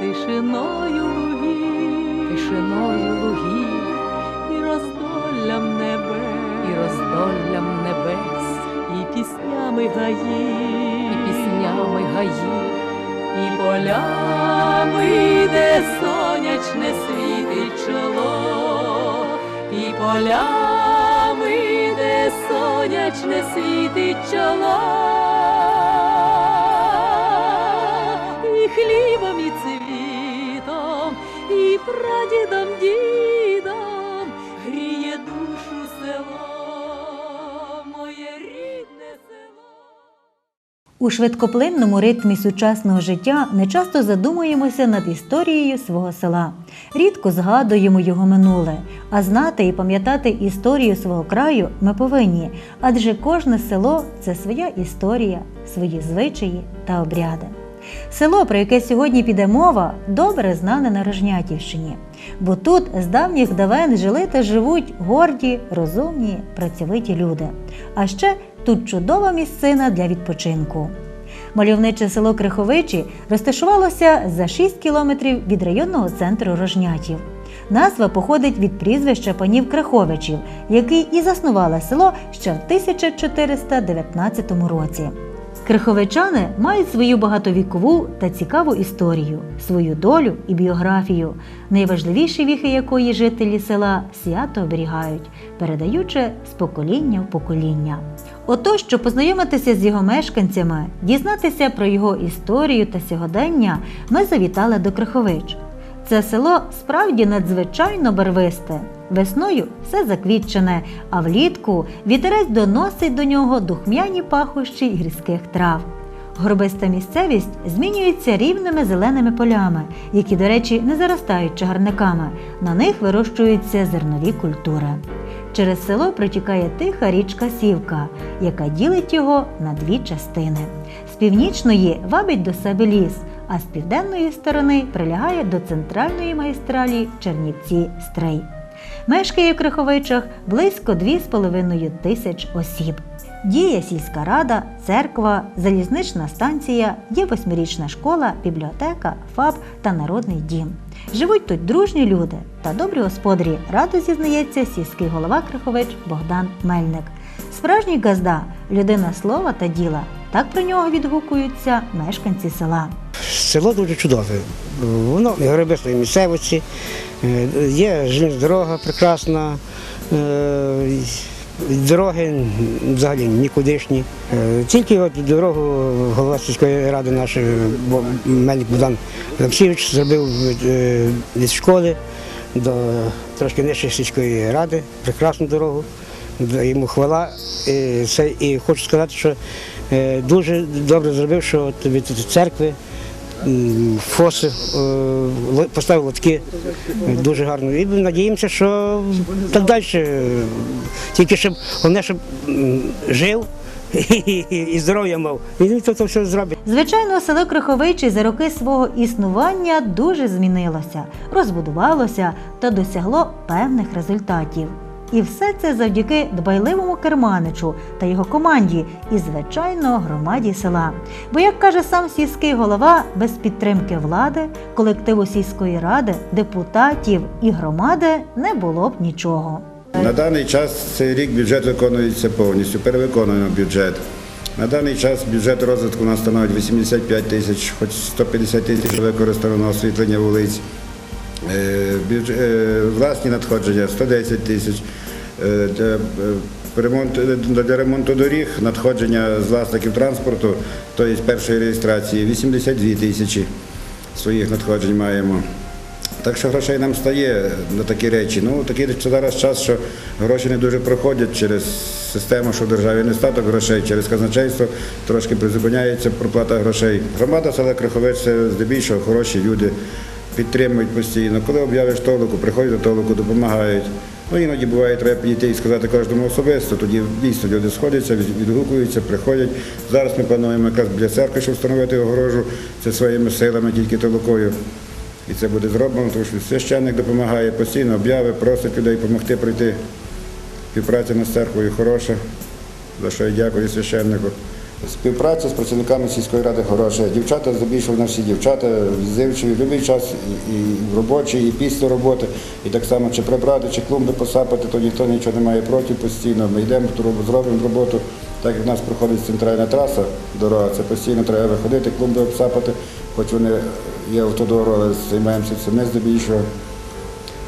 тишиною лугів, тишиною лугів, і роздоллям небес, і роздоллям небес, і піснями гаїв, і піснями гаїв, і полями, де сонячне світить чоло, і полями, де сонячне світить чоло, і хлібом, і прадідом, дідом гріє душу село, моє рідне село. У швидкоплинному ритмі сучасного життя не часто задумуємося над історією свого села. Рідко згадуємо його минуле, а знати і пам'ятати історію свого краю ми повинні, адже кожне село це своя історія, свої звичаї та обряди. Село, про яке сьогодні піде мова, добре знане на Рожнятівщині, бо тут з давніх давен жили та живуть горді, розумні, працьовиті люди. А ще тут чудова місцина для відпочинку. Мальовниче село Криховичі розташувалося за 6 кілометрів від районного центру Рожнятів. Назва походить від прізвища панів Криховичів, які і заснували село ще в 1419 році. Криховичани мають свою багатовікову та цікаву історію, свою долю і біографію, найважливіші віхи якої жителі села свято оберігають, передаючи з покоління в покоління. Отож, щоб познайомитися з його мешканцями, дізнатися про його історію та сьогодення, ми завітали до Крихович. Це село справді надзвичайно барвисте. Весною все заквітчене, а влітку вітерець доносить до нього духмяні пахощі гірських трав. Горбиста місцевість змінюється рівними зеленими полями, які, до речі, не заростають чагарниками. На них вирощуються зернові культури. Через село протікає тиха річка Сівка, яка ділить його на дві частини. З північної вабить до себе ліс, а з південної сторони прилягає до центральної магістралі Чернівці Стрий. Мешкає в Криховичах близько 2,5 тисяч осіб. Діє сільська рада, церква, залізнична станція, є восьмирічна школа, бібліотека, ФАБ та народний дім. Живуть тут дружні люди та добрі господарі, радо зізнається сільський голова Крихович Богдан Мельник. Справжній газда, людина слова та діла. Так про нього відгукуються мешканці села. Село дуже чудове. Воно в грибистої місцевості, є железна дорога прекрасна, е, дороги взагалі нікудишні. Е, Тільки от дорогу голова сільської ради наш Бо- Мельник Богдан Олексійович зробив е, від школи до трошки нижче сільської ради, прекрасну дорогу. Йому хвала. І, це, і хочу сказати, що е, дуже добре зробив, що від церкви фоси, е, поставив лотки дуже гарно. І надіємося, що так далі. Тільки щоб головне, щоб жив і, здоров'я мав. Він це все зробить. Звичайно, село Криховичі за роки свого існування дуже змінилося, розбудувалося та досягло певних результатів. І все це завдяки дбайливому керманичу та його команді і, звичайно, громаді села. Бо, як каже сам сільський голова, без підтримки влади, колективу сільської ради, депутатів і громади не було б нічого. На даний час цей рік бюджет виконується повністю, перевиконуємо бюджет. На даний час бюджет розвитку у нас становить 85 тисяч, хоч 150 тисяч використано на освітлення вулиць. Е, е, Власні надходження 110 тисяч. Е, Для, е, ремонту- для ремонту доріг надходження з власників транспорту, тобто першої реєстрації 82 тисячі своїх надходжень маємо. Так що грошей нам стає на такі речі. Ну такий зараз час, що гроші не дуже проходять через систему, що в державі нестаток грошей, через казначейство трошки призупиняється проплата грошей. Громада села Криховець це здебільшого хороші люди, підтримують постійно. Коли об'явиш толоку, приходять до толоку, допомагають. Ну іноді буває, треба підійти і сказати кожному особисто. Тоді дійсно люди сходяться, відгукуються, приходять. Зараз ми плануємо якраз біля церкви, щоб встановити огорожу. Це своїми силами, тільки толокою. І це буде зроблено, тому що священник допомагає постійно, обяви, просить людей допомогти прийти. Співпраця з церквою хороша, за що я дякую священнику. Співпраця з працівниками сільської ради хороша. Дівчата здебільшого наші дівчата відзивчиві будь-який час і в робочий, і після роботи. І так само чи прибрати, чи клумби посапати, то ніхто нічого не має проти постійно. Ми йдемо, зробимо роботу. Так як в нас проходить центральна траса, дорога, це постійно треба виходити, клумби обсапати, хоч вони є автодору, але займаємося цим не здебільшого.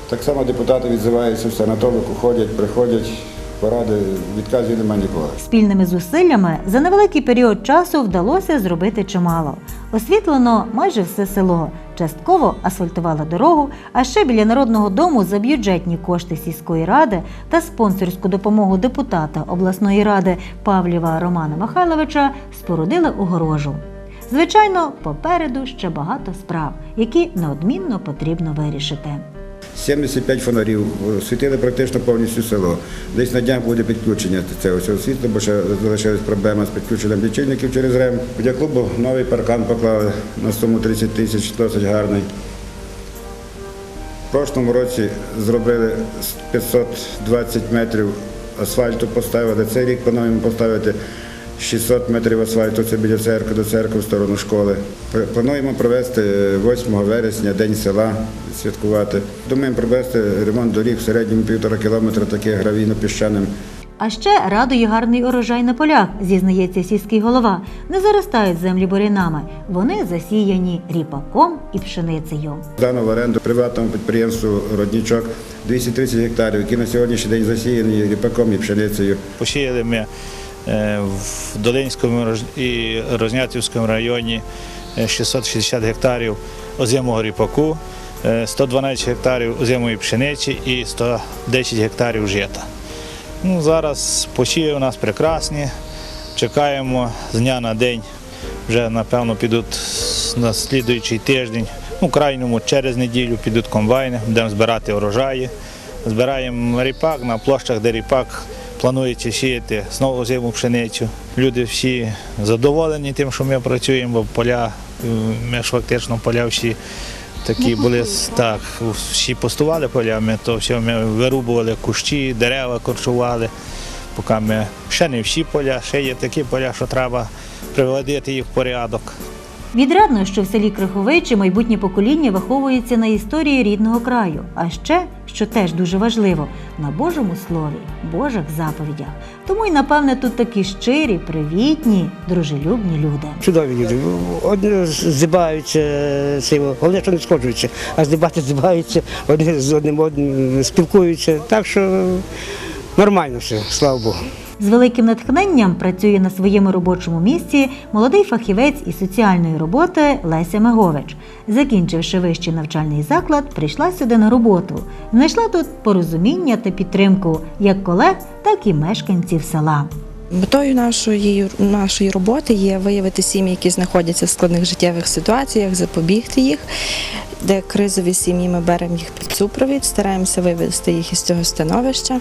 Так само депутати відзиваються все на толику, ходять, приходять, поради, відказів немає ніколи. Спільними зусиллями за невеликий період часу вдалося зробити чимало. Освітлено майже все село, частково асфальтувала дорогу, а ще біля народного дому за бюджетні кошти сільської ради та спонсорську допомогу депутата обласної ради Павлєва Романа Михайловича спорудили огорожу. Звичайно, попереду ще багато справ, які неодмінно потрібно вирішити. 75 фонарів, е, світили практично повністю село. Десь на днях буде підключення цього світла, бо ще залишилась проблема з підключенням лічильників через РЕМ. Для клубу новий паркан поклали на суму 30 тисяч, досить гарний. В прошлому році зробили 520 метрів асфальту, поставили. Цей рік плануємо поставити 600 метрів асфальту, це біля церкви, до церкви в сторону школи. Плануємо провести 8 вересня День села, святкувати. Думаємо провести ремонт доріг в середньому півтора кілометра, таких гравійно-піщаним. А ще радує гарний урожай на полях, зізнається сільський голова. Не заростають землі бурянами. Вони засіяні ріпаком і пшеницею. Дано в оренду приватному підприємству Роднічок 230 гектарів, які на сьогоднішній день засіяні ріпаком і пшеницею. Посіяли ми е, в Долинському і Рознятівському районі е, 660 гектарів озимого ріпаку, е, 112 гектарів озимої пшениці і 110 гектарів жита. Ну, зараз посіви у нас прекрасні. Чекаємо з дня на день. Вже напевно підуть на слідуючий тиждень. Ну, крайньому через неділю підуть комбайни, будемо збирати урожаї. Збираємо ріпак на площах, де ріпак планується сіяти знову зиму пшеницю. Люди всі задоволені тим, що ми працюємо, бо поля, ми ж фактично поля всі такі були так, всі постували полями, то все ми вирубували кущі, дерева корчували. Поки ми ще не всі поля, ще є такі поля, що треба приводити їх в порядок. Відрадно, що в селі Криховичі майбутнє покоління виховується на історії рідного краю, а ще, що теж дуже важливо, на Божому слові, Божих заповідях. Тому й напевне тут такі щирі, привітні, дружелюбні люди. Чудові люди. Одні здибаються, головне, що не сходжуються, а здибати здибаються, одні з одним одним спілкуються. Так що нормально все, слава Богу. З великим натхненням працює на своєму робочому місці молодий фахівець із соціальної роботи Леся Мегович. Закінчивши вищий навчальний заклад, прийшла сюди на роботу. Знайшла тут порозуміння та підтримку як колег, так і мешканців села. Метою нашої, нашої роботи є виявити сім'ї, які знаходяться в складних життєвих ситуаціях, запобігти їх. Де кризові сім'ї ми беремо їх під супровід, стараємося вивести їх із цього становища.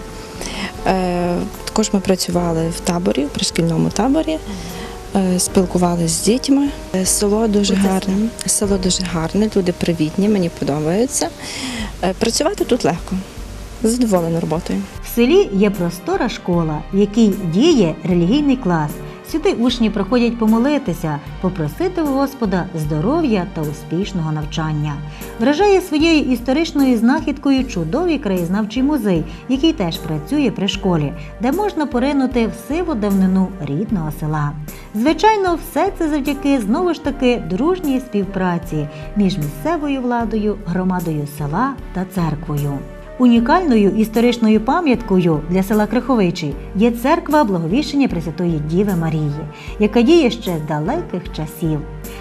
Е, Також ми працювали в таборі, в пришкільному таборі, е, спілкувалися з дітьми. Е, Село дуже гарне. Село дуже гарне, люди привітні, мені подобається. Працювати тут легко. Задоволена роботою. В селі є простора школа, в якій діє релігійний клас. Сюди учні приходять помолитися, попросити у Господа здоров'я та успішного навчання. Вражає своєю історичною знахідкою чудовий краєзнавчий музей, який теж працює при школі, де можна поринути в сиву давнину рідного села. Звичайно, все це завдяки знову ж таки дружній співпраці між місцевою владою, громадою села та церквою. Унікальною історичною пам'яткою для села Криховичі є церква Благовіщення Пресвятої Діви Марії, яка діє ще з далеких часів.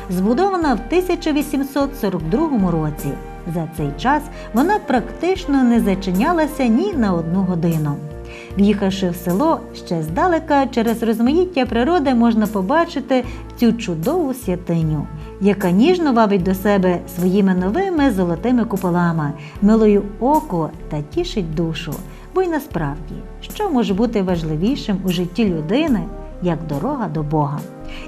Збудована в 1842 році. За цей час вона практично не зачинялася ні на одну годину. В'їхавши в село, ще здалека через розмаїття природи можна побачити цю чудову святиню, яка ніжно вабить до себе своїми новими золотими куполами, милою око та тішить душу. Бо й насправді, що може бути важливішим у житті людини, як дорога до Бога?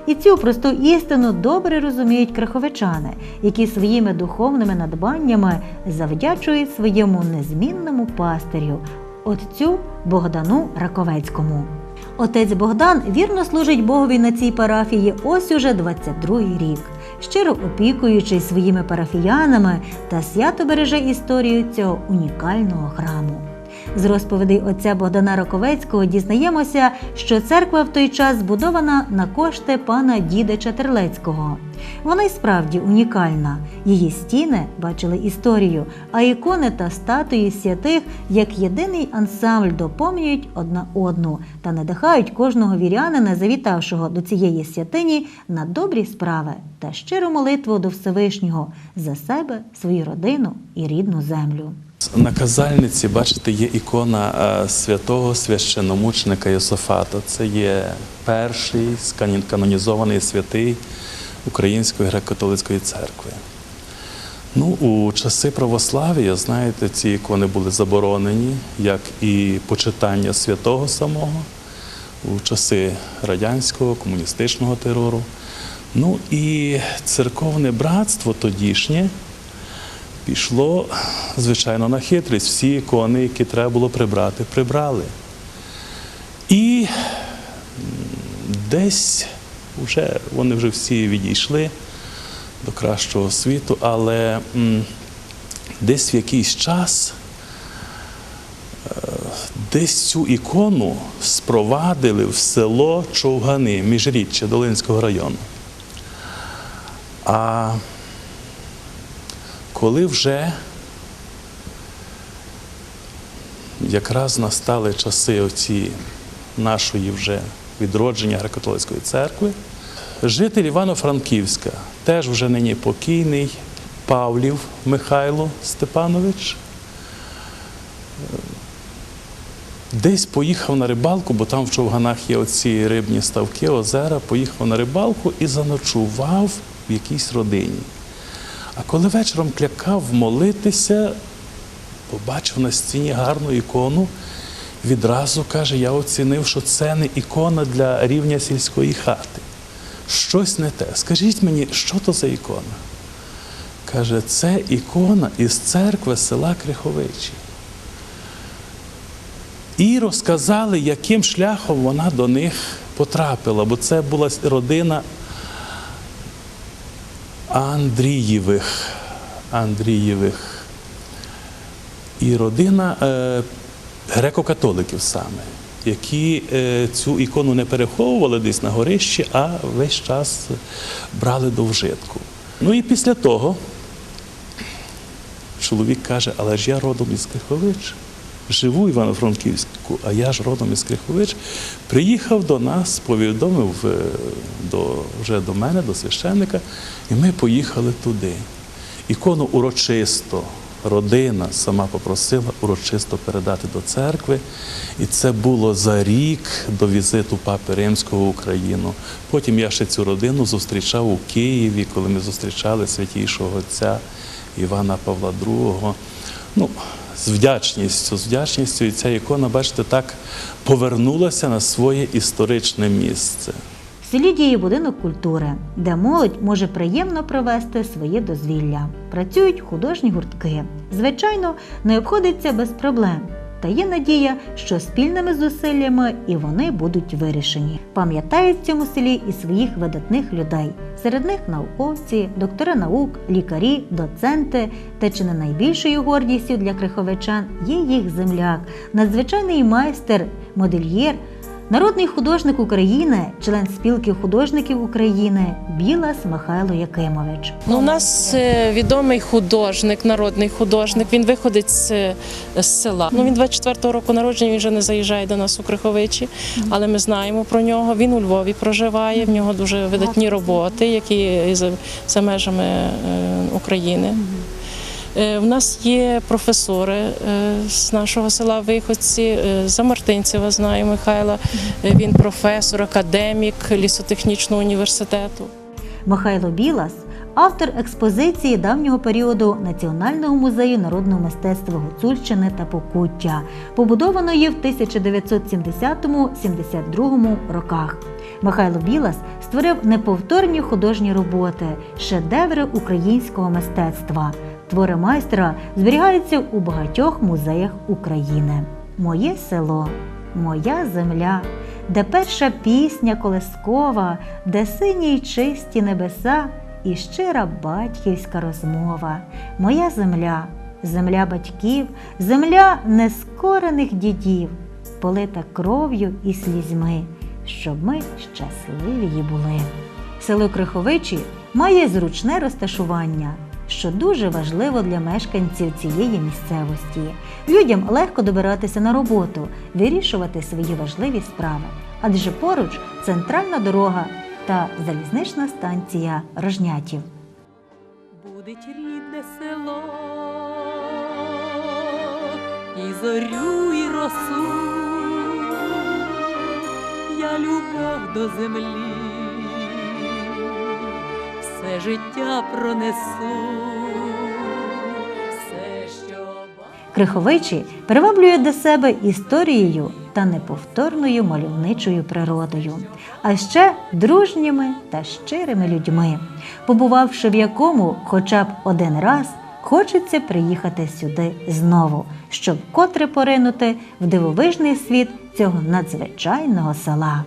І цю просту істину добре розуміють краховичани, які своїми духовними надбаннями завдячують своєму незмінному пастирю, отцю Богдану Раковецькому. Отець Богдан вірно служить Богові на цій парафії ось уже 22-й рік, щиро опікуючись своїми парафіянами та свято береже історію цього унікального храму. З розповідей отця Богдана Роковецького дізнаємося, що церква в той час збудована на кошти пана Дідича Терлецького. Вона й справді унікальна. Її стіни бачили історію, а ікони та статуї святих як єдиний ансамбль доповнюють одна одну та надихають кожного вірянина, завітавшого до цієї святині на добрі справи та щиру молитву до Всевишнього за себе, свою родину і рідну землю. На казальниці, бачите, є ікона е, святого священомученика Йосафата. Це є перший канонізований святий Української греко-католицької церкви. Ну, у часи православ'я, знаєте, ці ікони були заборонені, як і почитання святого самого у часи радянського комуністичного терору. Ну і церковне братство тодішнє пішло, звичайно, на хитрість. Всі ікони, які треба було прибрати, прибрали. І десь вже вони вже всі відійшли до кращого світу, але десь в якийсь час е, десь цю ікону спровадили в село Човгани, міжріччя Долинського району. А коли вже якраз настали часи оці нашої вже відродження греко-католицької церкви, житель Івано-Франківська, теж вже нині покійний Павлів Михайло Степанович, десь поїхав на рибалку, бо там в човганах є оці рибні ставки, озера, поїхав на рибалку і заночував в якійсь родині. А коли вечором клякав молитися, побачив на стіні гарну ікону, відразу каже, я оцінив, що це не ікона для рівня сільської хати. Щось не те. Скажіть мені, що то за ікона? Каже, це ікона із церкви села Криховичі. І розказали, яким шляхом вона до них потрапила, бо це була родина Андрієвих. Андрієвих. І родина е, греко-католиків саме, які е, цю ікону не переховували десь на горищі, а весь час брали до вжитку. Ну і після того чоловік каже, але ж я родом із Крихович. Живу Івано-Франківську, а я ж родом із Крихович. Приїхав до нас, повідомив е, до, вже до мене, до священника, і ми поїхали туди. Ікону урочисто, родина сама попросила урочисто передати до церкви. І це було за рік до візиту Папи Римського в Україну. Потім я ще цю родину зустрічав у Києві, коли ми зустрічали святійшого отця Івана Павла II. Ну, з вдячністю, з вдячністю, і ця ікона, бачите, так повернулася на своє історичне місце. В селі діє будинок культури, де молодь може приємно провести своє дозвілля. Працюють художні гуртки. Звичайно, не обходиться без проблем. Та є надія, що спільними зусиллями і вони будуть вирішені. Пам'ятають в цьому селі і своїх видатних людей. Серед них науковці, доктори наук, лікарі, доценти. Та чи не найбільшою гордістю для криховичан є їх земляк, надзвичайний майстер, модельєр, Народний художник України, член спілки художників України Білас Михайло Якимович. Ну, у нас е, відомий художник, народний художник. Він виходить з, е, з села. Ну він 24-го року народження. Він вже не заїжджає до нас у Криховичі, але ми знаємо про нього. Він у Львові проживає. В нього дуже видатні роботи, які за, за межами е, України. Е, В нас є професори е, з нашого села виходці. е, За Мартинцева знаю Михайла. Е, Він професор, академік лісотехнічного університету. Михайло Білас автор експозиції давнього періоду Національного музею народного мистецтва Гуцульщини та Покуття, побудованої в 1970-72 роках. Михайло Білас створив неповторні художні роботи, шедеври українського мистецтва. Твори майстра зберігаються у багатьох музеях України. Моє село, моя земля, де перша пісня колескова, де сині й чисті небеса і щира батьківська розмова. Моя земля, земля батьків, земля нескорених дідів, полита кров'ю і слізьми, щоб ми щасливі були. Село Криховичі має зручне розташування, що дуже важливо для мешканців цієї місцевості. Людям легко добиратися на роботу, вирішувати свої важливі справи, адже поруч центральна дорога та залізнична станція Рожнятів. Будить рідне село, і зорю, і росу, я любов до землі, все життя пронесу, все, що. Криховичі приваблює до себе історією та неповторною мальовничою природою, а ще дружніми та щирими людьми, побувавши в якому хоча б один раз, хочеться приїхати сюди знову, щоб вкотре поринути в дивовижний світ цього надзвичайного села.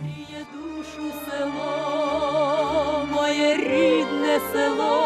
Село,